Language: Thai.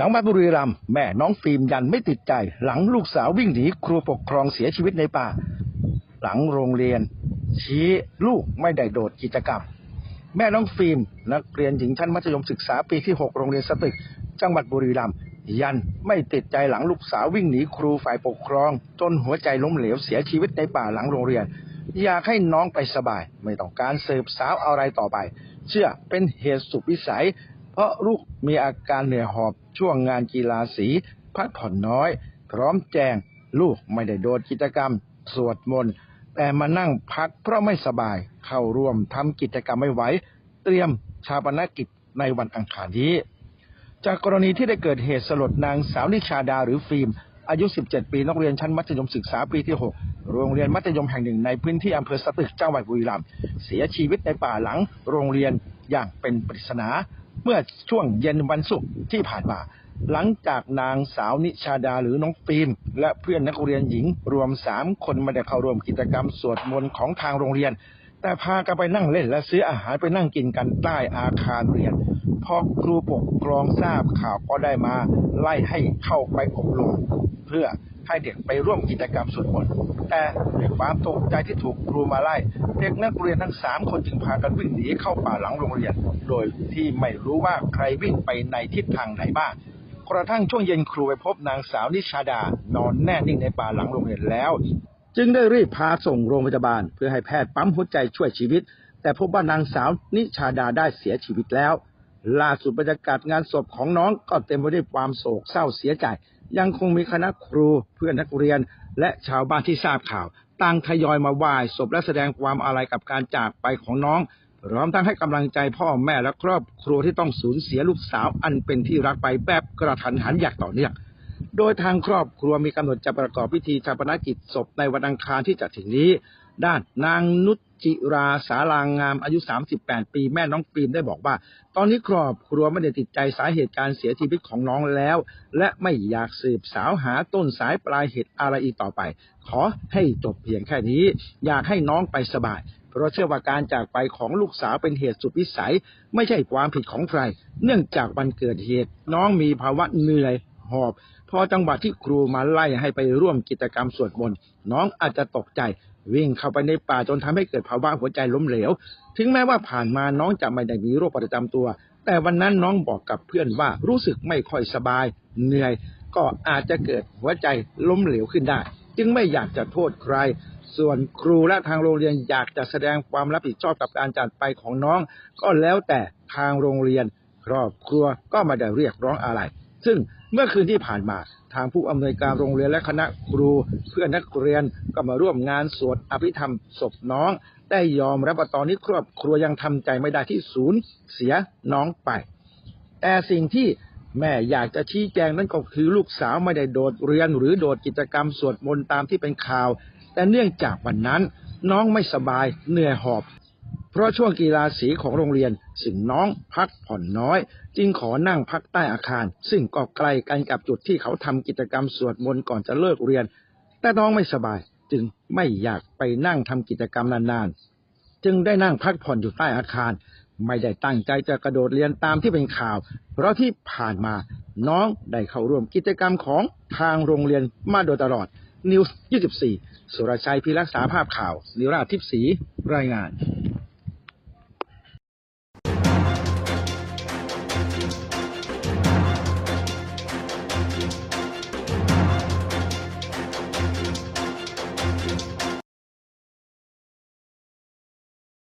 จังหวัดบุรีรัมย์แม่น้องฟิล์มยันไม่ติดใจ หลังลูกสาววิ่งหนีครูปกครองเสียชีวิตในป่า หลังโรงเรียน ชี้ลูกไม่ได้โดดกิจกรรม แม่น้องฟิล์มนักเรียนหญิงชั้นมัธยมศึกษาปีที่ 6 โรงเรียนสตึก จังหวัดบุรีรัมย์ยันไม่ติดใจหลังลูกสาววิ่งหนีครูฝ่ายปกครอง จนหัวใจล้มเหลวเสียชีวิตในป่าหลังโรงเรียน อยากให้น้องไปสบาย ไม่ต้องการเสืบสาวอะไรต่อไป เชื่อเป็นเหตุสุดวิสัย ราะลูกมีอาการเหนื่อยหอบช่วงงานกีฬาสี พักผ่อนน้อย พร้อมแจ้งลูกไม่ได้โดดกิจกรรม สวดมนต์แต่มานั่งพักเพราะไม่สบายเข้าร่วมทำกิจกรรมไม่ไหวเตรียมชาปนกิจในวันอังคารนี้ จากกรณีที่ได้เกิดเหตุสลดนางสาวนิชาดาหรือฟิล์มอายุ 17 ปีนักเรียนชั้นมัธยมศึกษาปีที่ 6 โรงเรียนมัธยมแห่งหนึ่งในพื้นที่อำเภอสตึกจังหวัดบุรีรัมย์เสียชีวิตในป่าหลังโรงเรียนอย่างเป็นปริศนา เมื่อช่วงเย็นวันศุกร์ที่ผ่านมา หลังจากนางสาวนิชาดาหรือน้องฟิล์มและเพื่อนนักเรียนหญิงรวม3คนม่ได้เข้าร่วมกิจกรรมสวดมนต์ของทางโรงเรียน แต่พากันไปนั่งเล่นและซื้ออาหารไปนั่งกินกันใต้อาคารเรียนพอครูปกครองทราบข่าวก็ได้มาไล่ให้เข้าไปอบรมเพื่อ ให้เด็กไปร่วมกิจกรรมสวดมนต์แต่ด้วยความตกใจที่ถูกครูมาไล่ เด็กนักเรียนทั้งสามคนจึงพากันวิ่งหนีเข้าป่าหลังโรงเรียน โดยที่ไม่รู้ว่าใครวิ่งไปในทิศทางไหนบ้างกระทั่งช่วงเย็นครูไปพบนางสาวนิชาดา นอนแน่นิ่งในป่าหลังโรงเรียนแล้ว จึงได้รีบพาส่งโรงพยาบาล เพื่อให้แพทย์ปั๊มหัวใจช่วยชีวิต แต่พบว่านางสาวนิชาดาได้เสียชีวิตแล้ว ล่าสุดบรรยากาศงานศพของน้องก็เต็มไปด้วยความโศกเศร้าเสียใจ ยังคงมีคณะครูเพื่อนนักเรียน และชาวบ้านที่ทราบข่าวต่างทยอยมาไหว้ศพและแสดงความอาลัยกับการจากไปของน้องพร้อมทั้งให้กำลังใจพ่อแม่และครอบครัวที่ต้องสูญเสียลูกสาวอันเป็นที่รักไปแบบกระทันหันอย่างต่อเนื่อง โดยทางครอบครัวมีกำหนดจะประกอบพิธีชาปนกิจศพในวันอังคารที่จะถึงนี้ ด้านนางนุชจิราสารางงามอายุ 38 ปีแม่น้องฟิล์มได้บอกว่า ตอนนี้ครอบครัวไม่ได้ติดใจสาเหตุการเสียชีวิตของน้องแล้ว และไม่อยากสืบสาวหาต้นสายปลายเหตุอะไรอีกต่อไป ขอให้จบเพียงแค่นี้ อยากให้น้องไปสบาย เพราะเชื่อว่าการจากไปของลูกสาวเป็นเหตุสุดวิสัย ไม่ใช่ความผิดของใคร เนื่องจากวันเกิดเหตุ น้องมีภาวะเหนื่อย หอบ พอจังหวะที่ครูมาไล่ให้ไปร่วมกิจกรรมสวดมนต์น้องอาจจะตกใจ วิ่งเข้าไปในป่าจนทำให้เกิดภาวะหัวใจล้มเหลว ถึงแม้ว่าผ่านมาน้องจะไม่ได้มีโรคประจำตัว แต่วันนั้นน้องบอกกับเพื่อนว่ารู้สึกไม่ค่อยสบาย เหนื่อย ก็อาจจะเกิดหัวใจล้มเหลวขึ้นได้ จึงไม่อยากจะโทษใคร ส่วนครูและทางโรงเรียนอยากจะแสดงความรับผิดชอบกับการจากไปของน้อง ก็แล้วแต่ทางโรงเรียนครอบครัวก็ไม่ได้เรียกร้องอะไร ซึ่งเมื่อคืนที่ผ่านมาทางผู้อำนวยการโรงเรียนและคณะครูเพื่อนนักเรียนก็มาร่วมงานสวดอภิธรรมศพน้อง ได้ยอมรับว่าตอนนี้ครอบครัวยังทำใจไม่ได้ที่สูญเสียน้องไป แต่สิ่งที่แม่อยากจะชี้แจงนั่นก็คือลูกสาวไม่ได้โดดเรียนหรือโดดกิจกรรมสวดมนต์ตามที่เป็นข่าว แต่เนื่องจากวันนั้น น้องไม่สบายเหนื่อยหอบ ราะช่วงกีฬาสีของโรงเรียนซึ่งน้องพักผ่อนน้อย จึงขอนั่งพักใต้อาคาร ซึ่งก็ใกลกันกับจุดที่เขาทำกิจกรรมสวดมนต์ก่อนจะเลิกเรียน แต่น้องไม่สบายจึงไม่อยากไปนั่งทำกิจกรรมนานๆ จึงได้นั่งพักผ่อนอยู่ใต้อาคาร ไม่ได้ตั้งใจจะกระโดดเรียนตามที่เป็นข่าว เพราะที่ผ่านมาน้องได้เข้าร่วมกิจกรรมของทางโรงเรียนมาโดยตลอดนิวส์24 สุรชัยพิรักษาภาพข่าว นิราทิพย์ศรีรายงาน